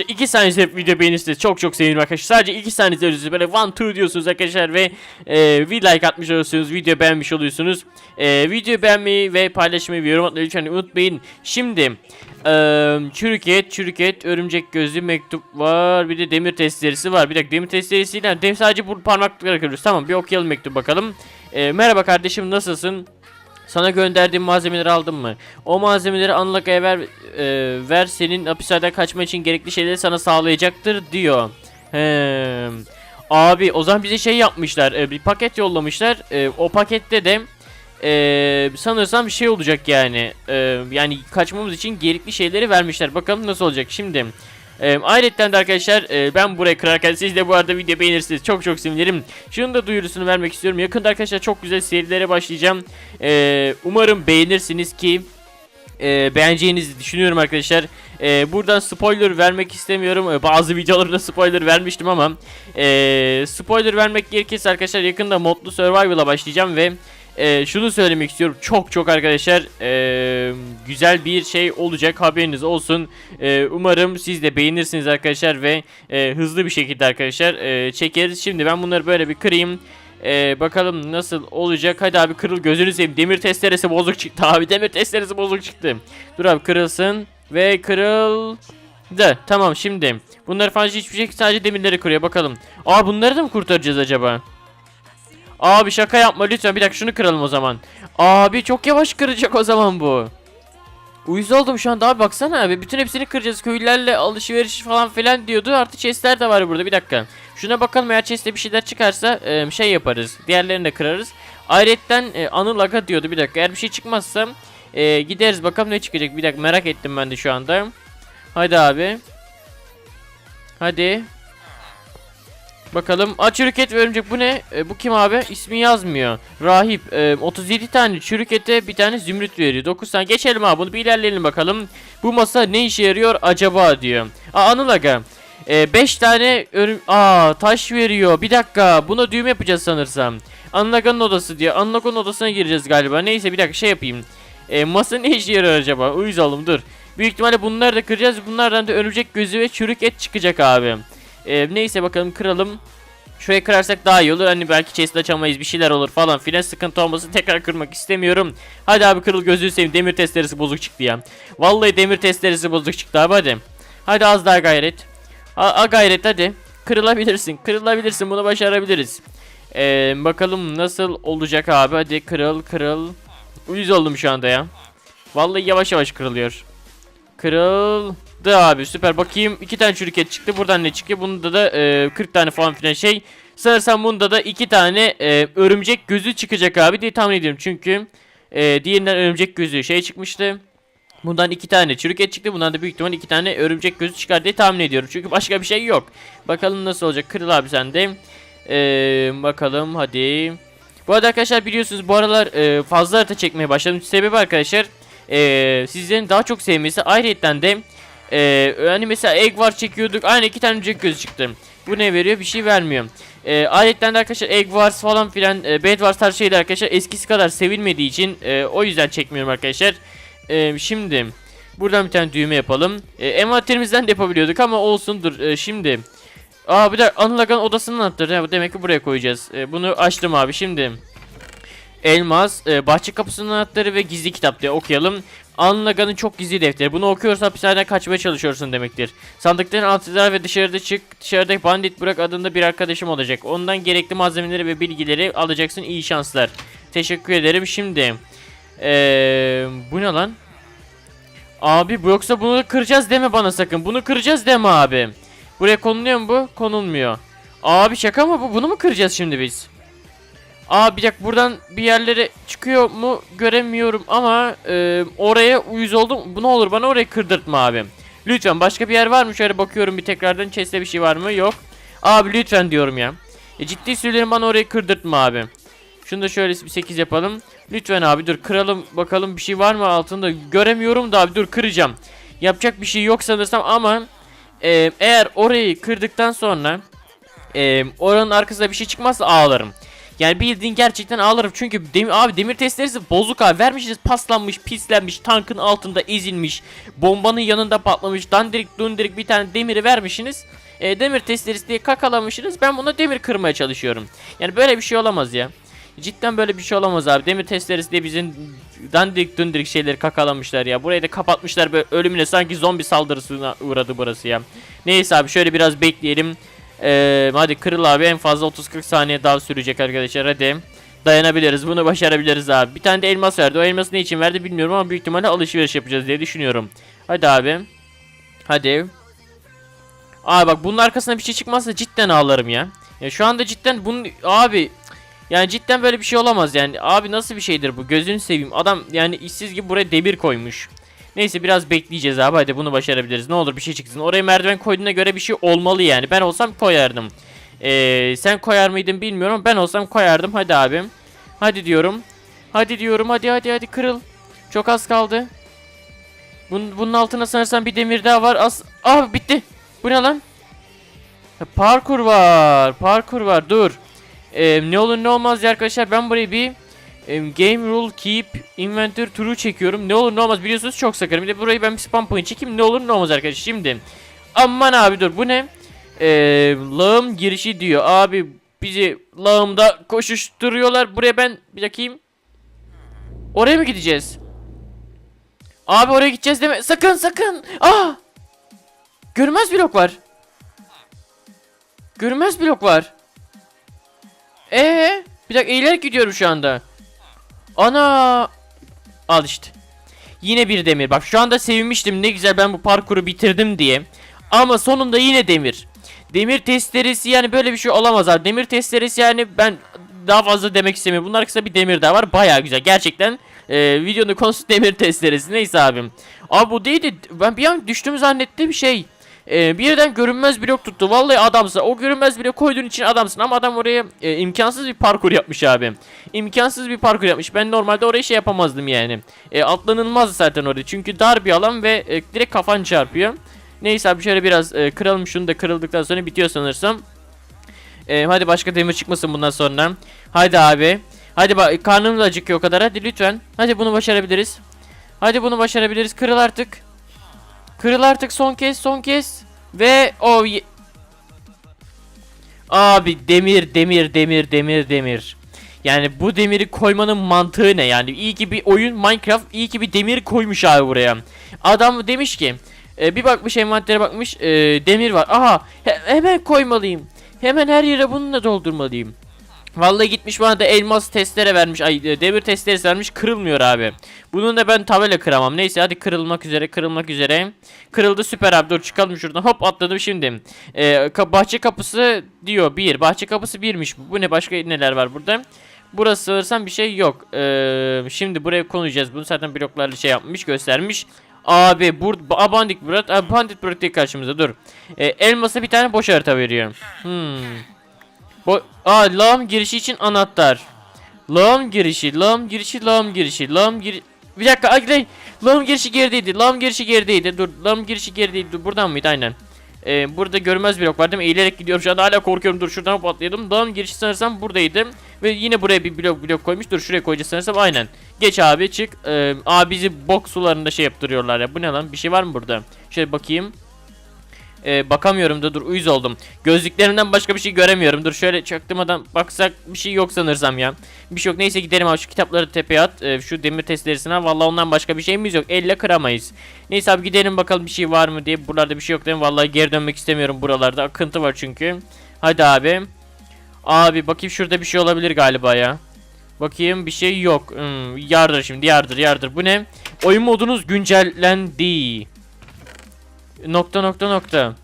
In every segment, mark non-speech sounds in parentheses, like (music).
2 saniye video beğenirseniz çok çok sevinirim arkadaşlar. Sadece 2 saniye izliyorsunuz. Böyle 1 2 diyorsunuz arkadaşlar ve e, bir like atmış oluyorsunuz. Video beğenmiş oluyorsunuz. E, video beğenmeyi ve paylaşmayı ve yorum atmayı lütfen unutmayın. Şimdi e, çürük et, çürük et, örümcek gözlü mektup var. Bir de demir testeresi var. Bir dakika demir testeresiyle dem sadece bu parmaklıklara kırıyoruz. Tamam bir okuyalım mektup bakalım. E, merhaba kardeşim nasılsın? Sana gönderdiğim malzemeleri aldın mı? O malzemeleri Anlaka'ya ver, e, ver senin hapishaneden kaçma için gerekli şeyleri sana sağlayacaktır diyor. He. Abi o zaman bize şey yapmışlar. e, bir paket yollamışlar. E, o pakette de e, sanırsam bir şey olacak yani. E, yani kaçmamız için gerekli şeyleri vermişler. Bakalım nasıl olacak şimdi. E, ayrıca de arkadaşlar e, ben burayı kırarken siz de bu arada video beğenirsiniz. Çok çok sevinirim. Şunun da duyurusunu vermek istiyorum. Yakında arkadaşlar çok güzel serilere başlayacağım. E, umarım beğenirsiniz ki e, beğeneceğinizi düşünüyorum arkadaşlar. E, buradan spoiler vermek istemiyorum. E, bazı videolarda spoiler vermiştim ama e, spoiler vermek gerekirse arkadaşlar yakında modlu survival'a başlayacağım ve e, şunu söylemek istiyorum. Çok çok arkadaşlar e, güzel bir şey olacak haberiniz olsun. E, umarım siz de beğenirsiniz arkadaşlar ve e, hızlı bir şekilde arkadaşlar e, çekeriz. Şimdi ben bunları böyle bir kırayım. Ee, bakalım nasıl olacak. Hadi abi kırıl gözünü seveyim. Demir testeresi bozuk çıktı (laughs) abi. Demir testeresi bozuk çıktı. Dur abi kırılsın. Ve kırıldı. Tamam şimdi. Bunları falan hiçbir şey sadece demirleri kırıyor. Bakalım. Aa bunları da mı kurtaracağız acaba? Abi şaka yapma lütfen. Bir dakika şunu kıralım o zaman. Abi çok yavaş kıracak o zaman bu. Uyuz oldum şu anda abi baksana abi. Bütün hepsini kıracağız. Köylülerle alışveriş falan filan diyordu. Artı chestler de var burada. Bir dakika. Şuna bakalım eğer chest'te bir şeyler çıkarsa şey yaparız. Diğerlerini de kırarız. Ayrıca Anıl Aga diyordu. Bir dakika eğer bir şey çıkmazsa gideriz bakalım ne çıkacak. Bir dakika merak ettim ben de şu anda. Hadi abi. Hadi. Bakalım. Aa çürük et ve örümcek bu ne? E, bu kim abi? İsmi yazmıyor. Rahip. E, 37 tane çürük ete bir tane zümrüt veriyor. 9 tane. Geçelim abi bunu bir ilerleyelim bakalım. Bu masa ne işe yarıyor acaba diyor. Aa Anıl Aga. 5 tane örüm... Aa taş veriyor. Bir dakika. Buna düğüm yapacağız sanırsam. Anıl Aga'nın odası diyor. Anıl Aga'nın odasına gireceğiz galiba. Neyse bir dakika şey yapayım. E, masa ne işe yarıyor acaba? Uyuz oğlum dur. Büyük ihtimalle bunları da kıracağız. Bunlardan da örümcek gözü ve çürük et çıkacak abi. E, neyse bakalım kıralım. Şurayı kırarsak daha iyi olur. Hani belki chest açamayız bir şeyler olur falan filan sıkıntı olmasın. Tekrar kırmak istemiyorum. Hadi abi kırıl gözünü seveyim. Demir testeresi bozuk çıktı ya. Vallahi demir testeresi bozuk çıktı abi hadi. Hadi az daha gayret. A, a gayret hadi. Kırılabilirsin. Kırılabilirsin. Bunu başarabiliriz. Ee, bakalım nasıl olacak abi. Hadi kırıl kırıl. Uyuz oldum şu anda ya. Vallahi yavaş yavaş kırılıyor. Kırıldı abi süper. Bakayım iki tane çürük et çıktı. Buradan ne çıktı? Bunda da e, 40 tane falan filan şey. Sanırsam bunda da iki tane e, örümcek gözü çıkacak abi diye tahmin ediyorum. Çünkü e, diğerinden örümcek gözü şey çıkmıştı. Bundan iki tane çürük et çıktı. Bundan da büyük ihtimal iki tane örümcek gözü çıkar diye tahmin ediyorum. Çünkü başka bir şey yok. Bakalım nasıl olacak. Kırıl abi sen de. Ee, bakalım hadi. Bu arada arkadaşlar biliyorsunuz bu aralar e, fazla harita çekmeye başladım. Sebebi arkadaşlar e, sizlerin daha çok sevmesi. Ayrıca de e, hani mesela egg var çekiyorduk. Aynı iki tane örümcek gözü çıktı. Bu ne veriyor? Bir şey vermiyor. E, ayrıca de arkadaşlar Egg Wars falan filan e, Bed Wars tarzı şeyler arkadaşlar eskisi kadar sevilmediği için e, o yüzden çekmiyorum arkadaşlar. E, şimdi buradan bir tane düğme yapalım. E, envanterimizden de yapabiliyorduk ama olsun dur. E, şimdi Aa bir de Anıl Aga'nın odasının anahtarı. Bu demek ki buraya koyacağız. E, bunu açtım abi şimdi. Elmas, e, bahçe kapısının anahtarı ve gizli kitap diye okuyalım. Anıl Aga'nın çok gizli defteri. Bunu okuyorsan hapishaneden kaçmaya çalışıyorsun demektir. Sandıkların altına ve dışarıda çık. Dışarıda bandit bırak adında bir arkadaşım olacak. Ondan gerekli malzemeleri ve bilgileri alacaksın. İyi şanslar. Teşekkür ederim. Şimdi ee, bu ne lan? Abi bu yoksa bunu kıracağız deme bana sakın. Bunu kıracağız deme abi. Buraya konuluyor mu bu? Konulmuyor. Abi şaka mı bu? Bunu mu kıracağız şimdi biz? Aa bir dakika buradan bir yerlere çıkıyor mu göremiyorum ama e, oraya uyuz oldum. Bu ne olur bana orayı kırdırtma abi. Lütfen başka bir yer var mı? Şöyle bakıyorum bir tekrardan chest'te bir şey var mı? Yok. Abi lütfen diyorum ya. E, ciddi söylüyorum bana orayı kırdırtma abi. Şunu da şöyle bir 8 yapalım. Lütfen abi dur kıralım bakalım bir şey var mı altında göremiyorum da abi dur kıracağım. Yapacak bir şey yok sanırsam ama e, eğer orayı kırdıktan sonra e, oranın arkasında bir şey çıkmazsa ağlarım. Yani bildiğin gerçekten ağlarım çünkü demir, abi demir testeresi bozuk abi vermişiz paslanmış pislenmiş tankın altında ezilmiş bombanın yanında patlamış dandirik dundirik bir tane demiri vermişsiniz e, demir testeresi diye kakalamışsınız ben buna demir kırmaya çalışıyorum yani böyle bir şey olamaz ya Cidden böyle bir şey olamaz abi. Demir testeresi diye bizim dandik dundirik şeyleri kakalamışlar ya. Burayı da kapatmışlar böyle ölümüne sanki zombi saldırısına uğradı burası ya. Neyse abi şöyle biraz bekleyelim. Ee, hadi kırıl abi en fazla 30-40 saniye daha sürecek arkadaşlar hadi. Dayanabiliriz bunu başarabiliriz abi. Bir tane de elmas verdi. O elması ne için verdi bilmiyorum ama büyük ihtimalle alışveriş yapacağız diye düşünüyorum. Hadi abi. Hadi. Abi bak bunun arkasına bir şey çıkmazsa cidden ağlarım ya. Ya şu anda cidden bunun abi yani cidden böyle bir şey olamaz yani. Abi nasıl bir şeydir bu? Gözünü seveyim. Adam yani işsiz gibi buraya demir koymuş. Neyse biraz bekleyeceğiz abi. Hadi bunu başarabiliriz. Ne olur bir şey çıksın. Oraya merdiven koyduğuna göre bir şey olmalı yani. Ben olsam koyardım. Ee, sen koyar mıydın bilmiyorum. Ben olsam koyardım. Hadi abim. Hadi diyorum. Hadi diyorum. Hadi hadi hadi kırıl. Çok az kaldı. Bunun, bunun altına sanırsam bir demir daha var. Az. Ah bitti. Bu ne lan? Parkur var. Parkur var. Dur. Ee, ne olur ne olmaz arkadaşlar ben burayı bir Game Rule Keep Inventory Turu çekiyorum. Ne olur ne olmaz biliyorsunuz çok sakarım. Bir de burayı ben bir spam point çekeyim. Ne olur ne olmaz arkadaşlar. Şimdi aman abi dur bu ne? Ee, lağım girişi diyor. Abi bizi lağımda koşuşturuyorlar. Buraya ben bir bakayım. Oraya mı gideceğiz? Abi oraya gideceğiz deme. Sakın sakın. Aa! Görünmez blok var. Görünmez blok var. Ee, bir dakika eğilerek gidiyorum şu anda. Ana! Al işte. Yine bir demir. Bak şu anda sevinmiştim ne güzel ben bu parkuru bitirdim diye. Ama sonunda yine demir. Demir testeresi yani böyle bir şey olamaz abi. Demir testeresi yani ben daha fazla demek istemiyorum. Bunlar kısa bir demir daha var. Baya güzel. Gerçekten e, videonun konusu (laughs) demir testeresi. Neyse abim. Abi bu değildi. Ben bir an düştüm zannettiğim şey. Ee, birden görünmez blok tuttu. Vallahi adamsın. O görünmez blok koyduğun için adamsın ama adam oraya e, imkansız bir parkur yapmış abi. İmkansız bir parkur yapmış. Ben normalde oraya şey yapamazdım yani. E, atlanılmaz zaten orada. Çünkü dar bir alan ve e, direkt kafan çarpıyor. Neyse abi şöyle biraz e, kıralım şunu da kırıldıktan sonra bitiyor sanırsam. E, hadi başka demir çıkmasın bundan sonra. Hadi abi. Hadi bak karnım da acıkıyor o kadar. Hadi lütfen. Hadi bunu başarabiliriz. Hadi bunu başarabiliriz. Kırıl artık. Kırıl artık son kez son kez. Ve o ye- Abi demir demir demir demir demir. Yani bu demiri koymanın mantığı ne yani? İyi ki bir oyun Minecraft iyi ki bir demir koymuş abi buraya. Adam demiş ki e, bir bakmış envantere bakmış e, demir var. Aha he- hemen koymalıyım. Hemen her yere bununla doldurmalıyım. Vallahi gitmiş bana da elmas testere vermiş. Ay e, demir testeresi vermiş. Kırılmıyor abi. Bunun da ben tabela kıramam. Neyse hadi kırılmak üzere kırılmak üzere. Kırıldı süper abi dur çıkalım şuradan. Hop atladım şimdi. Ee, ka- bahçe kapısı diyor bir. Bahçe kapısı birmiş. Bu ne başka neler var burada? Burası sanırsam bir şey yok. Ee, şimdi buraya konacağız. Bunu zaten bloklarla şey yapmış göstermiş. Abi burada bandit Murat, bandit Murat değil karşımıza dur. Ee, elmasa bir tane boş harita veriyor. Hmm. Bo Aa lağım girişi için anahtar. Lağım girişi, lağım girişi, lağım girişi, lağım gir... Bir dakika, ay, lağım girişi gerideydi, lağım girişi gerideydi. Dur, lağım girişi gerideydi. Dur, buradan mıydı? Aynen. Ee, burada görmez blok var değil mi? Eğilerek gidiyorum şu anda hala korkuyorum. Dur şuradan hop atlayalım. Lağım girişi sanırsam buradaydı. Ve yine buraya bir blok blok koymuş. Dur şuraya koyacağız sanırsam aynen. Geç abi çık. Ee, aa bizi bok sularında şey yaptırıyorlar ya. Bu ne lan? Bir şey var mı burada? Şöyle bakayım. Ee, bakamıyorum da dur uyuz oldum. Gözlüklerimden başka bir şey göremiyorum. Dur şöyle çaktırmadan baksak bir şey yok sanırsam ya. Bir şey yok. Neyse gidelim abi şu kitapları tepeye at. Ee, şu demir testlerisine. Vallahi ondan başka bir şeyimiz yok. Elle kıramayız. Neyse abi gidelim bakalım bir şey var mı diye. Buralarda bir şey yok değil mi? Vallahi geri dönmek istemiyorum buralarda. Akıntı var çünkü. Hadi abi. Abi bakayım şurada bir şey olabilir galiba ya. Bakayım bir şey yok. Hmm, yardır şimdi yardır yardır. Bu ne? Oyun modunuz güncellendi. Nokta nokta nokta.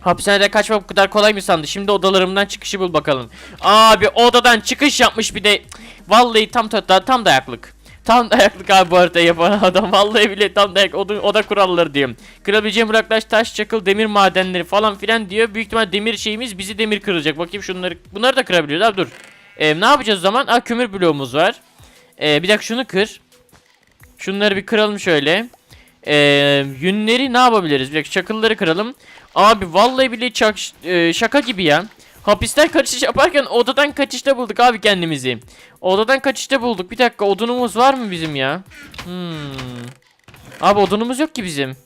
Hapishaneden kaçmak bu kadar kolay mı sandı? Şimdi odalarımdan çıkışı bul bakalım. Abi odadan çıkış yapmış bir de. Vallahi tam tam, tam dayaklık. Tam (laughs) dayaklık abi bu haritayı yapan adam. Vallahi bile tam dayak oda, oda kuralları diyor. Kırabileceğim bıraklaş taş çakıl demir madenleri falan filan diyor. Büyük ihtimal demir şeyimiz bizi demir kıracak. Bakayım şunları. Bunları da kırabiliyoruz abi dur. Ee, ne yapacağız o zaman? Aa kömür bloğumuz var. Ee, bir dakika şunu kır. Şunları bir kıralım şöyle. Ee, yünleri ne yapabiliriz? Bir çakılları kıralım. Abi vallahi bile çak, şaka gibi ya. Hapisten kaçış yaparken odadan kaçışta bulduk abi kendimizi. Odadan kaçışta bulduk. Bir dakika odunumuz var mı bizim ya? Hmm. Abi odunumuz yok ki bizim.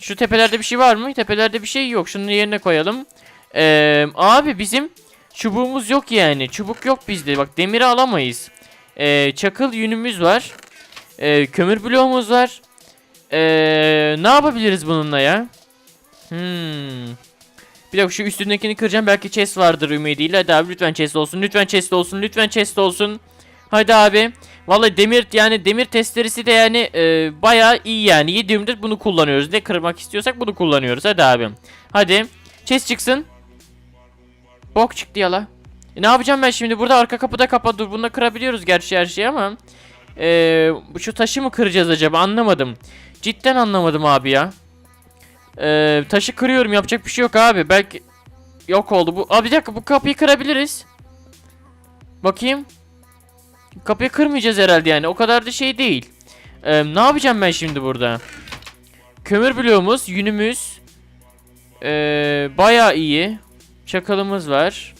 Şu tepelerde bir şey var mı? Tepelerde bir şey yok. Şunun yerine koyalım. Ee, abi bizim çubuğumuz yok yani. Çubuk yok bizde. Bak demiri alamayız. Ee, çakıl yünümüz var. Ee, kömür bloğumuz var. Ee, ne yapabiliriz bununla ya? Hmm. Bir dakika şu üstündekini kıracağım. Belki chest vardır ümidiyle. Hadi abi lütfen chest olsun. Lütfen chest olsun. Lütfen chest olsun. Hadi abi. Vallahi demir yani demir testeresi de yani e, bayağı iyi yani. 7 bunu kullanıyoruz. Ne kırmak istiyorsak bunu kullanıyoruz. Hadi abi. Hadi. Chest çıksın. Bok çıktı yala. E, ne yapacağım ben şimdi? Burada arka kapıda kapa. Dur bunu kırabiliyoruz gerçi her şeyi ama. E, şu taşı mı kıracağız acaba? Anlamadım. Cidden anlamadım abi ya. E, taşı kırıyorum. Yapacak bir şey yok abi. Belki yok oldu bu. Abi bir dakika bu kapıyı kırabiliriz. Bakayım. Kapıyı kırmayacağız herhalde yani. O kadar da şey değil. Ee, ne yapacağım ben şimdi burada? Kömür bloğumuz, yünümüz. Ee, bayağı iyi. Çakalımız var.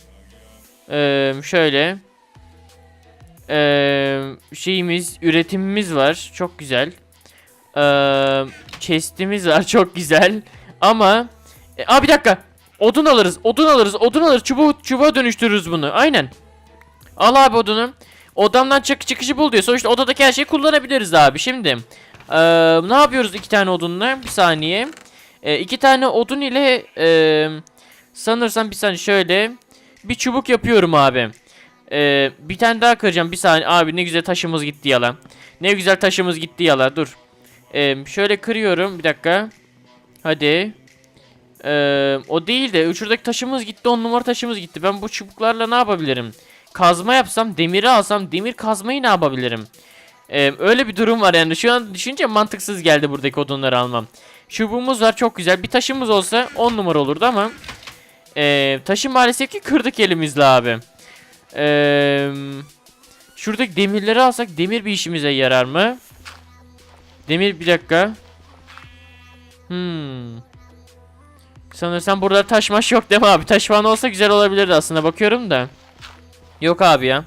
Ee, şöyle. Ee, şeyimiz, üretimimiz var. Çok güzel. Ee, chest'imiz var. (laughs) Çok güzel. Ama... E, aa bir dakika. Odun alırız. Odun alırız. Odun alırız. Çubuğu, çubuğa dönüştürürüz bunu. Aynen. Al abi odunu. Odamdan çık çıkışı bul diyor. Sonuçta odadaki her şeyi kullanabiliriz abi. Şimdi eee, ne yapıyoruz iki tane odunla? Bir saniye. E, iki tane odun ile eee, sanırsam bir saniye şöyle bir çubuk yapıyorum abi. Eee, bir tane daha kıracağım bir saniye. Abi ne güzel taşımız gitti yala. Ne güzel taşımız gitti yala. Dur. Eee, şöyle kırıyorum. Bir dakika. Hadi. Eee, o değil de şuradaki taşımız gitti. On numara taşımız gitti. Ben bu çubuklarla ne yapabilirim? kazma yapsam, demiri alsam, demir kazmayı ne yapabilirim? Ee, öyle bir durum var yani. Şu an düşünce mantıksız geldi buradaki odunları almam. Çubuğumuz var çok güzel. Bir taşımız olsa 10 numara olurdu ama ee, taşı maalesef ki kırdık elimizle abi. Ee, şuradaki demirleri alsak demir bir işimize yarar mı? Demir bir dakika. Hmm. Sanırsam burada taş maş yok değil mi abi? Taş falan olsa güzel olabilirdi aslında bakıyorum da. Yok abi ya.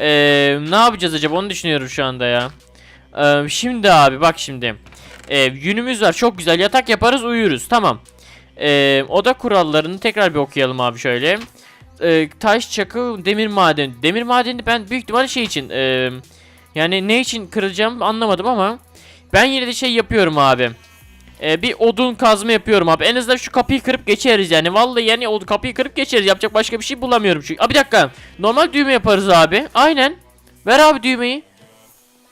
Ee, ne yapacağız acaba onu düşünüyorum şu anda ya. Ee, şimdi abi bak şimdi. Ee, yünümüz var çok güzel yatak yaparız uyuruz tamam. Ee, oda kurallarını tekrar bir okuyalım abi şöyle. Ee, taş, çakıl, demir madeni. Demir madeni ben büyük ihtimalle şey için. E, yani ne için kıracağım anlamadım ama. Ben yine de şey yapıyorum abi. Ee, bir odun kazma yapıyorum abi. En azından şu kapıyı kırıp geçeriz yani. Vallahi yani o kapıyı kırıp geçeriz. Yapacak başka bir şey bulamıyorum çünkü. Abi bir dakika. Normal düğme yaparız abi. Aynen. Ver abi düğmeyi.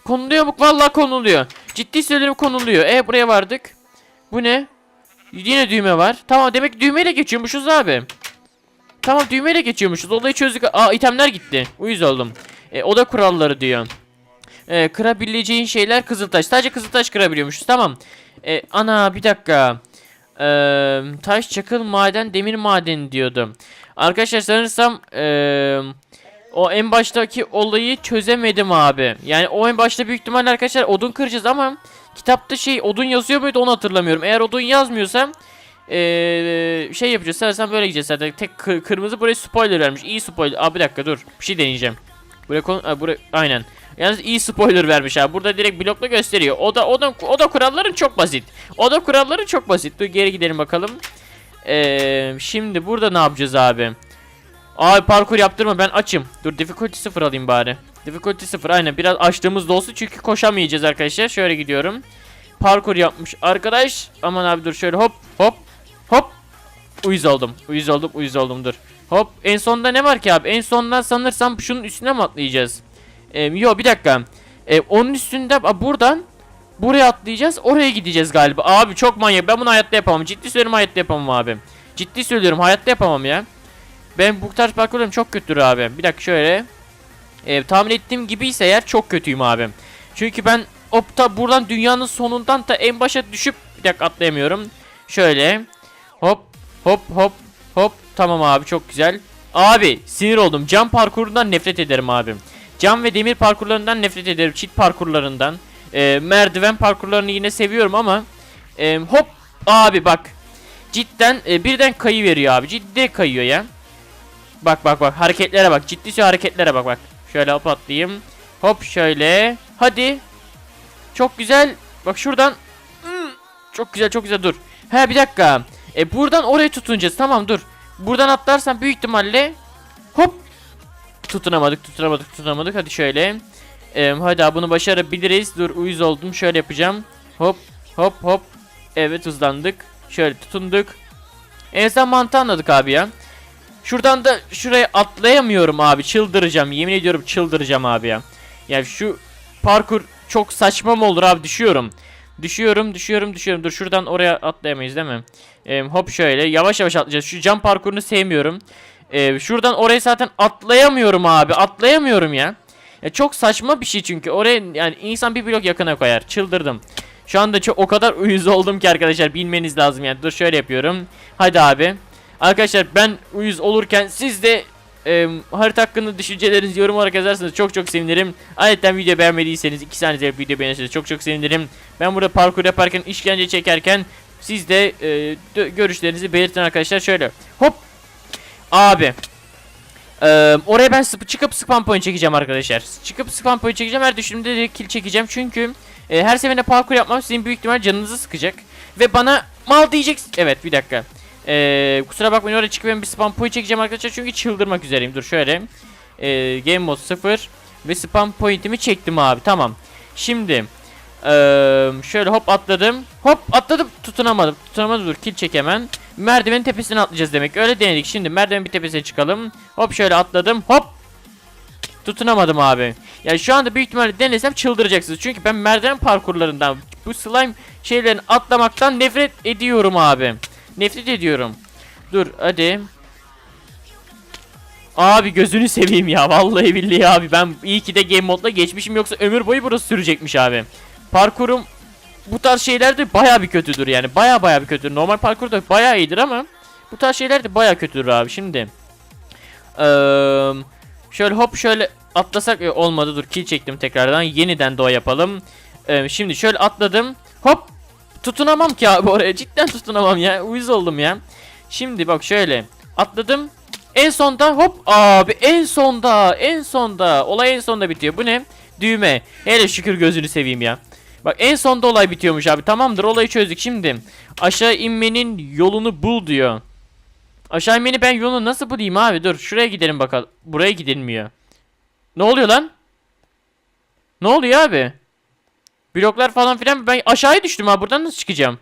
Konuluyor mu? Vallahi konuluyor. Ciddi söylüyorum konuluyor. E buraya vardık. Bu ne? Yine düğme var. Tamam demek ki düğmeyle geçiyormuşuz abi. Tamam düğmeyle geçiyormuşuz. Olayı çözdük. Aa itemler gitti. Uyuz oldum. E, oda kuralları diyor. E, kırabileceğin şeyler kızıltaş. Sadece kızıltaş kırabiliyormuşuz. Tamam. E, ana bir dakika. E, taş, çakıl, maden, demir madeni diyordum. Arkadaşlar sanırsam e, o en baştaki olayı çözemedim abi. Yani o en başta büyük ihtimalle arkadaşlar odun kıracağız ama kitapta şey odun yazıyor muydu onu hatırlamıyorum. Eğer odun yazmıyorsam ee, şey yapacağız. Sanırsam böyle gideceğiz zaten. Tek kı- kırmızı buraya spoiler vermiş. İyi spoiler. Abi bir dakika dur. Bir şey deneyeceğim. Buraya Aa, buraya aynen. Yalnız iyi spoiler vermiş abi. Burada direkt blokla gösteriyor. O da o da o da kuralların çok basit. O da kuralların çok basit. Dur geri gidelim bakalım. Ee, şimdi burada ne yapacağız abi? Abi parkur yaptırma ben açım. Dur difficulty 0 alayım bari. Difficulty 0 aynen biraz açtığımız da olsun çünkü koşamayacağız arkadaşlar. Şöyle gidiyorum. Parkur yapmış arkadaş. Aman abi dur şöyle hop hop hop. Uyuz oldum. Uyuz oldum. Uyuz oldum dur. Hop en sonunda ne var ki abi? En sonunda sanırsam şunun üstüne mi atlayacağız? Ee, yo bir dakika. Ee, onun üstünde a, buradan buraya atlayacağız. Oraya gideceğiz galiba. Abi çok manyak. Ben bunu hayatta yapamam. Ciddi söylüyorum hayatta yapamam abi. Ciddi söylüyorum hayatta yapamam ya. Ben bu tarz parkurlarım çok kötüdür abi. Bir dakika şöyle. Ee, tahmin ettiğim gibi ise eğer çok kötüyüm abi. Çünkü ben hop ta buradan dünyanın sonundan da en başa düşüp bir dakika atlayamıyorum. Şöyle. Hop hop hop hop. Tamam abi çok güzel. Abi sinir oldum. Cam parkurundan nefret ederim abim. Cam ve demir parkurlarından nefret ederim. Çit parkurlarından. Ee, merdiven parkurlarını yine seviyorum ama e, hop abi bak. Cidden e, birden kayı veriyor abi. Ciddi kayıyor ya. Bak bak bak hareketlere bak. Ciddi şu hareketlere bak bak. Şöyle hop atlayayım. Hop şöyle. Hadi. Çok güzel. Bak şuradan. Hmm, Çok güzel çok güzel dur. He bir dakika. E buradan oraya tutunacağız. Tamam dur. Buradan atlarsan büyük ihtimalle hop tutunamadık tutunamadık tutunamadık. Hadi şöyle. E, hadi bunu başarabiliriz. Dur uyuz oldum. Şöyle yapacağım. Hop hop hop. Evet hızlandık. Şöyle tutunduk. En azından mantığı anladık abi ya. Şuradan da şuraya atlayamıyorum abi. Çıldıracağım. Yemin ediyorum çıldıracağım abi ya. Ya şu parkur çok saçma mı olur abi düşüyorum. Düşüyorum düşüyorum düşüyorum. Dur şuradan oraya atlayamayız değil mi? Ee, hop şöyle yavaş yavaş atlayacağız. Şu cam parkurunu sevmiyorum. Ee, şuradan oraya zaten atlayamıyorum abi. Atlayamıyorum ya. Ya çok saçma bir şey çünkü. Oraya yani insan bir blok yakına koyar. Çıldırdım. Şu anda çok o kadar uyuz oldum ki arkadaşlar bilmeniz lazım yani. Dur şöyle yapıyorum. Hadi abi. Arkadaşlar ben uyuz olurken siz de e, harita hakkında düşüncelerinizi yorum olarak yazarsanız çok çok sevinirim. Ayrıca video beğenmediyseniz 2 saniye video beğenirseniz çok çok sevinirim. Ben burada parkur yaparken işkence çekerken siz de e, görüşlerinizi belirtin arkadaşlar. Şöyle hop. Abi. Ee, oraya ben sp- çıkıp spam point çekeceğim arkadaşlar. Çıkıp spam point çekeceğim. Her düştüğümde de kill çekeceğim. Çünkü e, her seferinde parkur yapmam sizin büyük ihtimal canınızı sıkacak. Ve bana mal diyeceksin. Evet bir dakika. Ee, kusura bakmayın oraya çıkıp ben bir spam point çekeceğim arkadaşlar. Çünkü çıldırmak üzereyim. Dur şöyle. Ee, game mode 0. Ve spam point'imi çektim abi. Tamam. Şimdi. eee, şöyle hop atladım. Hop atladım. Tutunamadım. Tutunamadım. Dur kill çek hemen. Merdivenin tepesine atlayacağız demek. Öyle denedik. Şimdi merdivenin bir tepesine çıkalım. Hop şöyle atladım. Hop. Tutunamadım abi. Yani şu anda büyük ihtimalle denesem çıldıracaksınız. Çünkü ben merdiven parkurlarından bu slime şeylerin atlamaktan nefret ediyorum abi. Nefret ediyorum. Dur hadi. Abi gözünü seveyim ya vallahi billahi abi ben iyi ki de game modla geçmişim yoksa ömür boyu burası sürecekmiş abi. Parkurum bu tarz şeyler de baya bir kötüdür yani baya baya bir kötüdür. Normal parkur da baya iyidir ama bu tarz şeyler de baya kötüdür abi şimdi. Eee şöyle hop şöyle atlasak e, olmadı dur kill çektim tekrardan yeniden doğa yapalım. Eee, şimdi şöyle atladım hop tutunamam ki abi oraya cidden tutunamam ya uyuz oldum ya. Şimdi bak şöyle atladım en sonda hop abi en sonda en sonda olay en sonda bitiyor bu ne düğme hele şükür gözünü seveyim ya. Bak en sonda olay bitiyormuş abi tamamdır olayı çözdük şimdi aşağı inmenin yolunu bul diyor. Aşağı inmeni ben yolunu nasıl bulayım abi dur şuraya gidelim bakalım buraya gidilmiyor. Ne oluyor lan? Ne oluyor abi? Bloklar falan filan ben aşağıya düştüm abi buradan nasıl çıkacağım?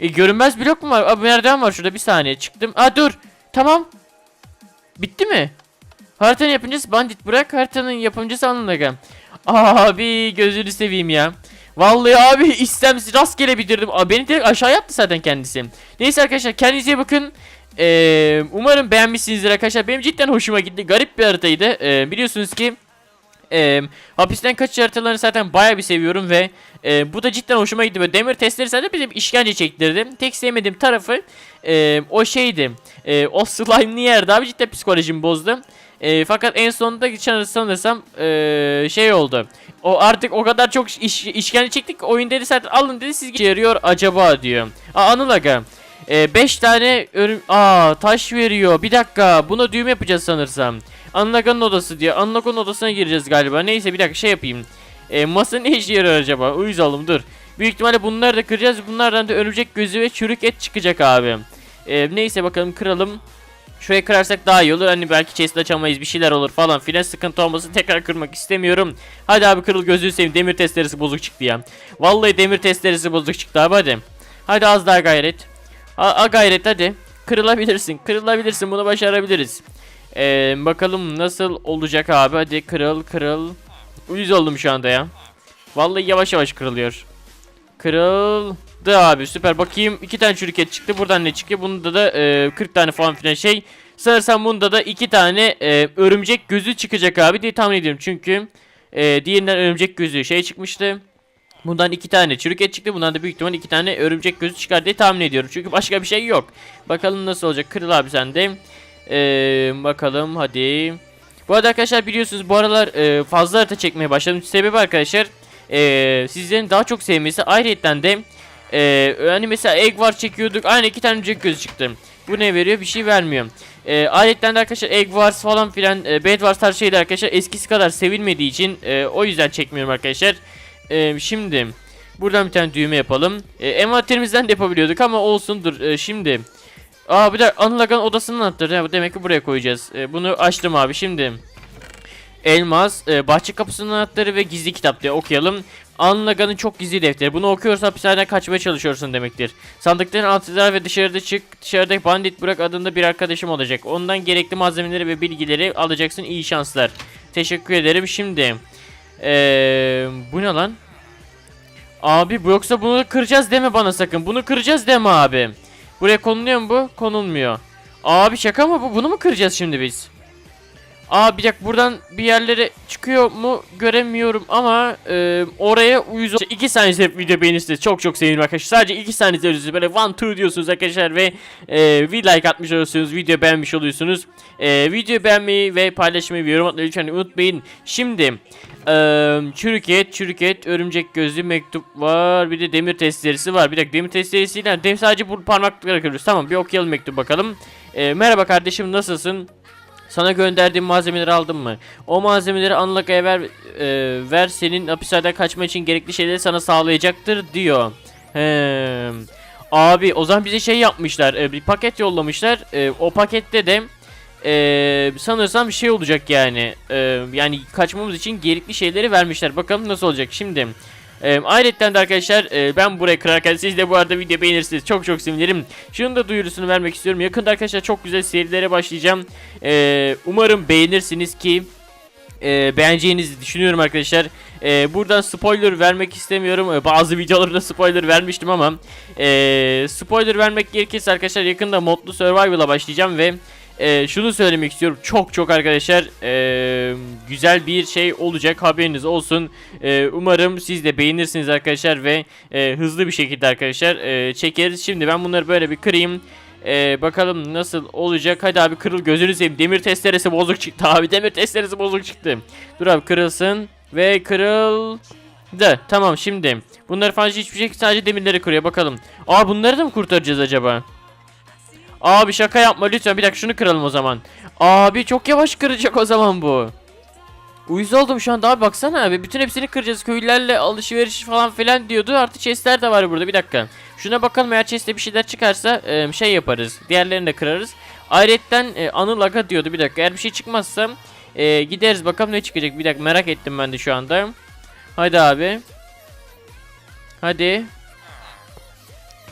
E, görünmez blok mu var? Abi merdiven var şurada bir saniye çıktım. Aa dur. Tamam. Bitti mi? Haritanın yapımcısı bandit bırak haritanın yapımcısı anladım. Abi gözünü seveyim ya. Vallahi abi istemsiz rastgele bitirdim. Abi beni direkt aşağı yaptı zaten kendisi. Neyse arkadaşlar kendinize bakın. Ee, umarım beğenmişsinizdir arkadaşlar. Benim cidden hoşuma gitti. Garip bir haritaydı. Ee, biliyorsunuz ki e, hapisten kaçış haritalarını zaten bayağı bir seviyorum ve e, bu da cidden hoşuma gitti. Böyle demir testleri zaten bizim işkence çektirdi. Tek sevmediğim tarafı e, o şeydi. E, o slime'lı yerde abi cidden psikolojimi bozdu. E, fakat en sonunda geçen sanırsam e, şey oldu. O artık o kadar çok iş, işkence çektik ki oyun dedi zaten alın dedi siz yarıyor acaba diyor. Aa Anıl Aga. 5 tane örüm... Aa taş veriyor. Bir dakika. Buna düğüm yapacağız sanırsam. Anlagan'ın odası diyor. Anlagan'ın odasına gireceğiz galiba. Neyse bir dakika şey yapayım. E, masa ne işe yarıyor acaba? Uyuz oğlum dur. Büyük ihtimalle bunları da kıracağız. Bunlardan da örümcek gözü ve çürük et çıkacak abi. E, neyse bakalım kıralım. Şurayı kırarsak daha iyi olur. Hani belki chest açamayız bir şeyler olur falan filan sıkıntı olmasın. Tekrar kırmak istemiyorum. Hadi abi kırıl gözünü seveyim. Demir testeresi bozuk çıktı ya. Vallahi demir testeresi bozuk çıktı abi hadi. Hadi az daha gayret. A, a gayret hadi. Kırılabilirsin. Kırılabilirsin. Bunu başarabiliriz. Ee, bakalım nasıl olacak abi. Hadi kırıl kırıl. Uyuz oldum şu anda ya. Vallahi yavaş yavaş kırılıyor. Kırıldı abi süper. Bakayım iki tane çürüket çıktı. Buradan ne çıktı? Bunda da e, 40 tane falan filan şey. Sanırsam bunda da iki tane e, örümcek gözü çıkacak abi diye tahmin ediyorum. Çünkü e, diğerinden örümcek gözü şey çıkmıştı. Bundan iki tane çürük et çıktı. Bundan da büyük ihtimal iki tane örümcek gözü çıkar diye tahmin ediyorum. Çünkü başka bir şey yok. Bakalım nasıl olacak. Kırıl abi sen de. Ee, bakalım hadi. Bu arada arkadaşlar biliyorsunuz bu aralar e, fazla harita çekmeye başladım. Sebebi arkadaşlar e, sizlerin daha çok sevmesi. Ayrıca de Ee, hani mesela egg var çekiyorduk. Aynı iki tane Jack gözü çıktı. Bu ne veriyor? Bir şey vermiyor. Ee, aletten de arkadaşlar Egg Wars falan filan e, Bed Wars tarzı şeyler arkadaşlar eskisi kadar sevilmediği için e, o yüzden çekmiyorum arkadaşlar. E, şimdi buradan bir tane düğme yapalım. E, envanterimizden de yapabiliyorduk ama olsun dur e, şimdi. Aa bir Anıl Aga'nın odasının anahtarı. Ha, demek ki buraya koyacağız. E, bunu açtım abi şimdi. Elmas, e, bahçe kapısının anahtarı ve gizli kitap diye okuyalım. Anıl Aga'nın çok gizli defteri. Bunu okuyorsan hapishaneden kaçmaya çalışıyorsun demektir. Sandıkların altına ve dışarıda çık. Dışarıda Bandit Burak adında bir arkadaşım olacak. Ondan gerekli malzemeleri ve bilgileri alacaksın. İyi şanslar. Teşekkür ederim. Şimdi. Eee bu ne lan? Abi bu yoksa bunu kıracağız deme bana sakın. Bunu kıracağız deme abi. Buraya konuluyor mu bu? Konulmuyor. Abi şaka mı bu? Bunu mu kıracağız şimdi biz? Aa bir dakika buradan bir yerlere çıkıyor mu göremiyorum ama e, oraya uyuz 2 saniye izleyip video beğenirseniz çok çok sevinirim arkadaşlar. Sadece 2 saniye izliyorsunuz böyle one two diyorsunuz arkadaşlar ve e, bir like atmış oluyorsunuz video beğenmiş oluyorsunuz. E, video beğenmeyi ve paylaşmayı ve yorum atmayı lütfen unutmayın. Şimdi e, çürük et, çürük et, örümcek gözlü mektup var. Bir de demir testeresi var. Bir dakika demir testeresiyle dem sadece bu parmaklıklara kırıyoruz. Tamam bir okuyalım mektup bakalım. E, merhaba kardeşim nasılsın? Sana gönderdiğim malzemeleri aldın mı? O malzemeleri Anlaka'ya ver, e, ver senin hapishaneden kaçma için gerekli şeyleri sana sağlayacaktır diyor. He. Abi o zaman bize şey yapmışlar. e, bir paket yollamışlar. E, o pakette de e, sanırsam bir şey olacak yani. E, yani kaçmamız için gerekli şeyleri vermişler. Bakalım nasıl olacak şimdi. E, ayrıca de arkadaşlar e, ben buraya kırarken siz de bu arada video beğenirsiniz. Çok çok sevinirim. Şunun da duyurusunu vermek istiyorum. Yakında arkadaşlar çok güzel serilere başlayacağım. E, umarım beğenirsiniz ki e, beğeneceğinizi düşünüyorum arkadaşlar. E, buradan spoiler vermek istemiyorum. E, bazı videolarda (laughs) spoiler vermiştim ama e, spoiler vermek gerekirse arkadaşlar yakında modlu survival'a başlayacağım ve e, şunu söylemek istiyorum. Çok çok arkadaşlar e, güzel bir şey olacak haberiniz olsun. E, umarım siz de beğenirsiniz arkadaşlar ve e, hızlı bir şekilde arkadaşlar e, çekeriz. Şimdi ben bunları böyle bir kırayım. Ee, bakalım nasıl olacak. Hadi abi kırıl gözünü seveyim. Demir testeresi bozuk çıktı abi. Demir testeresi bozuk çıktı. Dur abi kırılsın. Ve kırıldı. Tamam şimdi. Bunları falan hiçbir şey sadece demirleri kırıyor. Bakalım. Aa bunları da mı kurtaracağız acaba? Abi şaka yapma lütfen. Bir dakika şunu kıralım o zaman. Abi çok yavaş kıracak o zaman bu. Uyuz oldum şu anda abi baksana abi. Bütün hepsini kıracağız. Köylülerle alışveriş falan filan diyordu. Artı chestler de var burada. Bir dakika. Şuna bakalım eğer chest'te bir şeyler çıkarsa şey yaparız. Diğerlerini de kırarız. Ayrıca e, Anıl diyordu. Bir dakika eğer bir şey çıkmazsa gideriz bakalım ne çıkacak. Bir dakika merak ettim ben de şu anda. Hadi abi. Hadi.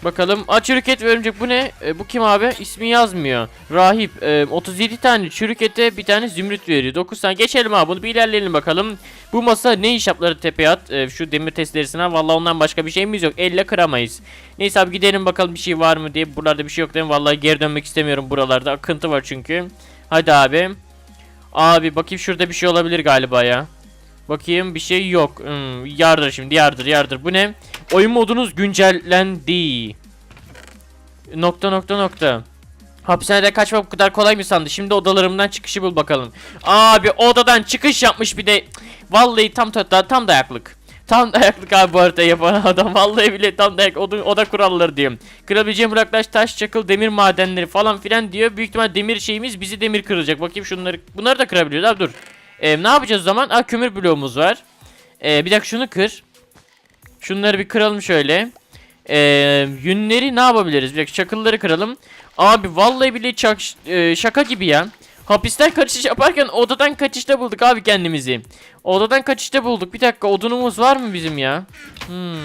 Bakalım. Aa çürük ve örümcek bu ne? E, bu kim abi? İsmi yazmıyor. Rahip. E, 37 tane çürük ete bir tane zümrüt veriyor. 9 tane. Geçelim abi bunu bir ilerleyelim bakalım. Bu masa ne iş yapları tepeye at. E, şu demir testlerisine. Vallahi ondan başka bir şeyimiz yok. Elle kıramayız. Neyse abi gidelim bakalım bir şey var mı diye. Buralarda bir şey yok değil mi? Vallahi geri dönmek istemiyorum buralarda. Akıntı var çünkü. Hadi abi. Abi bakayım şurada bir şey olabilir galiba ya. Bakayım bir şey yok. Hmm, yardır şimdi yardır yardır. Bu ne? Oyun modunuz güncellendi. Nokta nokta nokta. Hapishaneden kaçmak bu kadar kolay mı sandı? Şimdi odalarımdan çıkışı bul bakalım. Abi odadan çıkış yapmış bir de. Vallahi tam tam, tam dayaklık. Tam dayaklık abi bu haritayı yapan adam. Vallahi bile tam dayak oda, oda kuralları diyor. Kırabileceğim bıraklaş taş çakıl demir madenleri falan filan diyor. Büyük ihtimal demir şeyimiz bizi demir kıracak. Bakayım şunları. Bunları da kırabiliyoruz abi dur. Ee, ne yapacağız o zaman? Aa kömür bloğumuz var. Ee, bir dakika şunu kır. Şunları bir kıralım şöyle. Ee, yünleri ne yapabiliriz? Bir dakika çakılları kıralım. Abi vallahi bile çak, e, şaka gibi ya. Hapisten kaçış yaparken odadan kaçışta bulduk abi kendimizi. Odadan kaçışta bulduk. Bir dakika odunumuz var mı bizim ya? Hmm.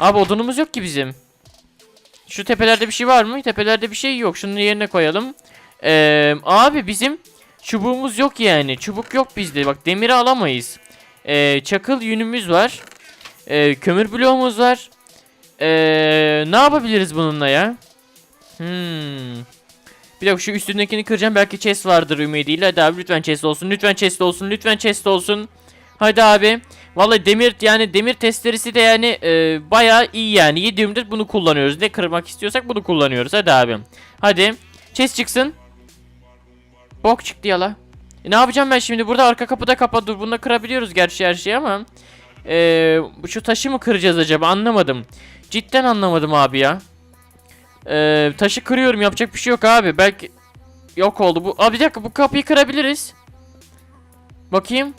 Abi odunumuz yok ki bizim. Şu tepelerde bir şey var mı? Tepelerde bir şey yok. Şunun yerine koyalım. Ee, abi bizim çubuğumuz yok yani. Çubuk yok bizde. Bak demiri alamayız. Ee, çakıl yünümüz var. Ee, kömür bloğumuz var. Ee, ne yapabiliriz bununla ya? Hmm. Bir dakika şu üstündekini kıracağım. Belki chest vardır ümidiyle. Hadi abi lütfen chest olsun. Lütfen chest olsun. Lütfen chest olsun. Hadi abi. Vallahi demir yani demir testeresi de yani e, bayağı iyi yani. 7 bunu kullanıyoruz. Ne kırmak istiyorsak bunu kullanıyoruz. Hadi abi. Hadi. Chest çıksın. Bok çıktı yala. E, ne yapacağım ben şimdi? Burada arka kapıda kapa. Dur bunu kırabiliyoruz gerçi her şeyi ama. Ee, şu taşı mı kıracağız acaba anlamadım. Cidden anlamadım abi ya. Ee, taşı kırıyorum yapacak bir şey yok abi. Belki yok oldu bu. Abi bir dakika bu kapıyı kırabiliriz. Bakayım.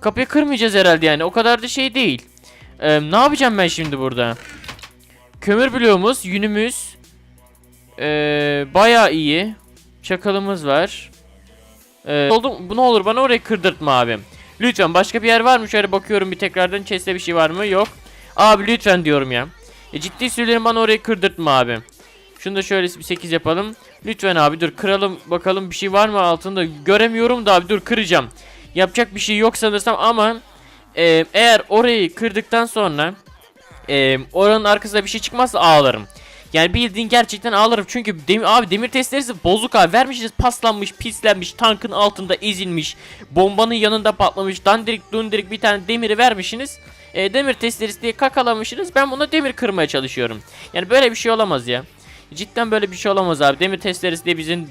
Kapıyı kırmayacağız herhalde yani. O kadar da şey değil. Ee, ne yapacağım ben şimdi burada? Kömür bloğumuz, yünümüz. Ee, bayağı iyi. Çakalımız var. Ee, oldu bu ne olur bana orayı kırdırtma abi. Lütfen başka bir yer var mı? Şöyle bakıyorum bir tekrardan chest'te bir şey var mı? Yok. Abi lütfen diyorum ya. E, ciddi söylüyorum bana orayı kırdırtma abi. Şunu da şöyle bir 8 yapalım. Lütfen abi dur kıralım bakalım bir şey var mı altında göremiyorum da abi dur kıracağım. Yapacak bir şey yok sanırsam ama e, eğer orayı kırdıktan sonra e, oranın arkasında bir şey çıkmazsa ağlarım. Yani bildiğin gerçekten ağlarım. Çünkü demir, abi demir testeresi bozuk abi. Vermişiz paslanmış pislenmiş tankın altında ezilmiş bombanın yanında patlamış dandirik dundirik bir tane demiri vermişsiniz. E, demir testeresi diye kakalamışsınız. Ben buna demir kırmaya çalışıyorum. Yani böyle bir şey olamaz ya. Cidden böyle bir şey olamaz abi. Demir testeresi diye bizim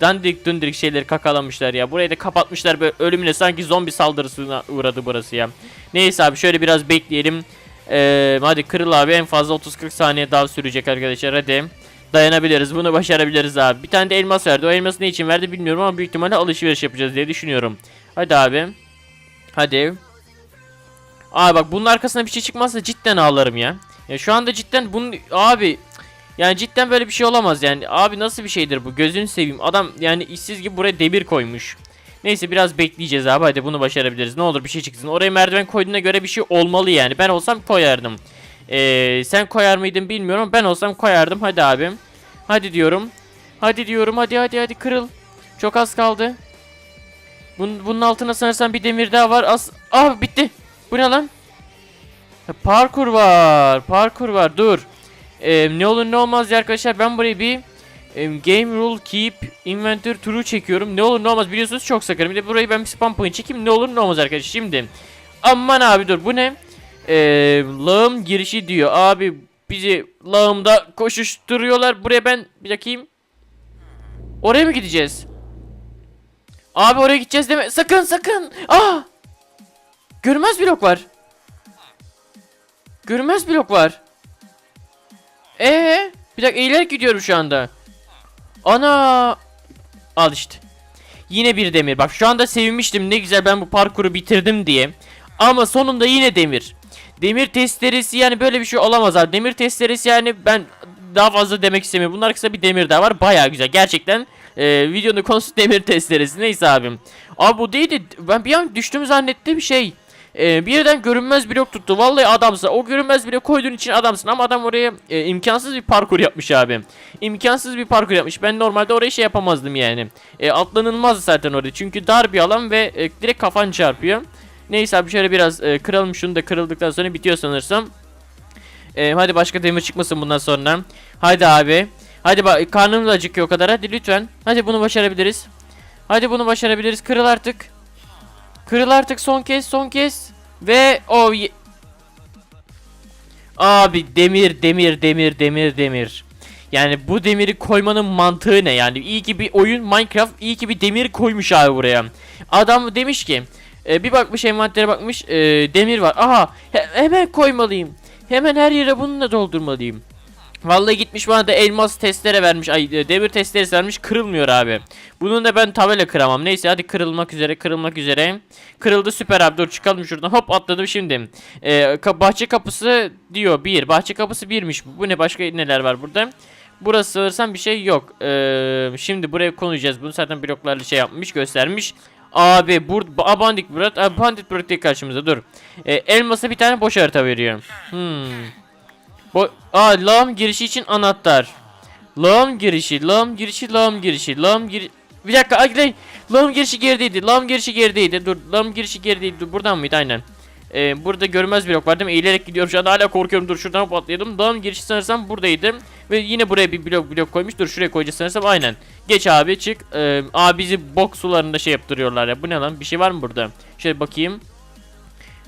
dandirik dundirik şeyleri kakalamışlar ya. Burayı da kapatmışlar böyle ölümüne sanki zombi saldırısına uğradı burası ya. Neyse abi şöyle biraz bekleyelim ee, hadi kırıl abi en fazla 30-40 saniye daha sürecek arkadaşlar hadi. Dayanabiliriz bunu başarabiliriz abi. Bir tane de elmas verdi. O elması ne için verdi bilmiyorum ama büyük ihtimalle alışveriş yapacağız diye düşünüyorum. Hadi abi. Hadi. Abi bak bunun arkasına bir şey çıkmazsa cidden ağlarım ya. Ya şu anda cidden bunun abi yani cidden böyle bir şey olamaz yani. Abi nasıl bir şeydir bu? Gözünü seveyim. Adam yani işsiz gibi buraya demir koymuş. Neyse biraz bekleyeceğiz abi hadi bunu başarabiliriz. Ne olur bir şey çıksın. Oraya merdiven koyduğuna göre bir şey olmalı yani. Ben olsam koyardım. Ee, sen koyar mıydın bilmiyorum ben olsam koyardım. Hadi abim. Hadi diyorum. Hadi diyorum hadi hadi hadi kırıl. Çok az kaldı. Bunun, bunun altına sanırsam bir demir daha var. Az. Ah bitti. Bu ne lan? Parkur var. Parkur var. Dur. Ee, ne olur ne olmaz arkadaşlar ben burayı bir Game Rule Keep Inventory Turu çekiyorum. Ne olur ne olmaz biliyorsunuz çok sakarım. Bir de burayı ben bir spam point çekeyim. Ne olur ne olmaz arkadaşlar. Şimdi. Aman abi dur bu ne? Ee, lağım girişi diyor. Abi bizi lağımda koşuşturuyorlar. Buraya ben bir bakayım. Oraya mı gideceğiz? Abi oraya gideceğiz deme. Sakın sakın. Aa! Görünmez blok var. Görünmez blok var. Ee, bir dakika eğilerek gidiyorum şu anda. Ana! Al işte. Yine bir demir. Bak şu anda sevinmiştim. Ne güzel ben bu parkuru bitirdim diye. Ama sonunda yine demir. Demir testeresi yani böyle bir şey olamaz abi. Demir testeresi yani ben daha fazla demek istemiyorum. Bunlar kısa bir demir daha var. Baya güzel. Gerçekten e, videonun konusu (laughs) demir testeresi. Neyse abim. Abi bu değildi. Ben bir an düştüm zannettiğim şey. Ee, bir yerden görünmez blok tuttu. Vallahi adamsın. O görünmez blok koyduğun için adamsın ama adam oraya e, imkansız bir parkur yapmış abi. İmkansız bir parkur yapmış. Ben normalde oraya şey yapamazdım yani. E, atlanılmaz zaten orada. Çünkü dar bir alan ve e, direkt kafan çarpıyor. Neyse abi şöyle biraz e, kıralım şunu da kırıldıktan sonra bitiyor sanırsam. E, hadi başka demir çıkmasın bundan sonra. Hadi abi. Hadi bak karnım da acıkıyor o kadar. Hadi lütfen. Hadi bunu başarabiliriz. Hadi bunu başarabiliriz. Kırıl artık. Kırıl artık son kez son kez. Ve o ye- Abi demir demir demir demir demir. Yani bu demiri koymanın mantığı ne yani? İyi ki bir oyun Minecraft iyi ki bir demir koymuş abi buraya. Adam demiş ki e, bir bakmış envantere bakmış e, demir var. Aha he- hemen koymalıyım. Hemen her yere bununla doldurmalıyım. Vallahi gitmiş bana da elmas testere vermiş. Ay e, demir testeresi vermiş. Kırılmıyor abi. Bunun da ben tabela kıramam. Neyse hadi kırılmak üzere kırılmak üzere. Kırıldı süper abi. Dur çıkalım şuradan. Hop atladım şimdi. Ee, ka- bahçe kapısı diyor. Bir. Bahçe kapısı birmiş. Bu ne başka neler var burada? Burası sanırsam bir şey yok. Ee, şimdi buraya konacağız. Bunu zaten bloklarla şey yapmış göstermiş. Abi burada Bandit Brot, Bandit Brot değil karşımızda dur. Ee, elmasa bir tane boş harita veriyor. Hmm. Bo Aa lağım girişi için anahtar. Lağım girişi, lağım girişi, lağım girişi, lağım gir... Bir dakika, ay, lağım girişi gerideydi, lağım girişi gerideydi. Dur, lağım girişi gerideydi. Dur, buradan mıydı? Aynen. Ee, burada görünmez blok var değil mi? Eğilerek gidiyorum şu anda hala korkuyorum. Dur şuradan hop atlayalım. Lağım girişi sanırsam buradaydı. Ve yine buraya bir blok blok koymuş. Dur şuraya koyacağız sanırsam aynen. Geç abi çık. Ee, aa bizi bok sularında şey yaptırıyorlar ya. Bu ne lan? Bir şey var mı burada? Şöyle bakayım.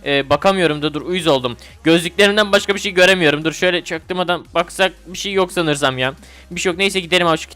Ee, bakamıyorum da dur uyuz oldum. Gözlüklerimden başka bir şey göremiyorum. Dur şöyle çaktırmadan baksak bir şey yok sanırsam ya. Bir şey yok. Neyse gidelim abi şu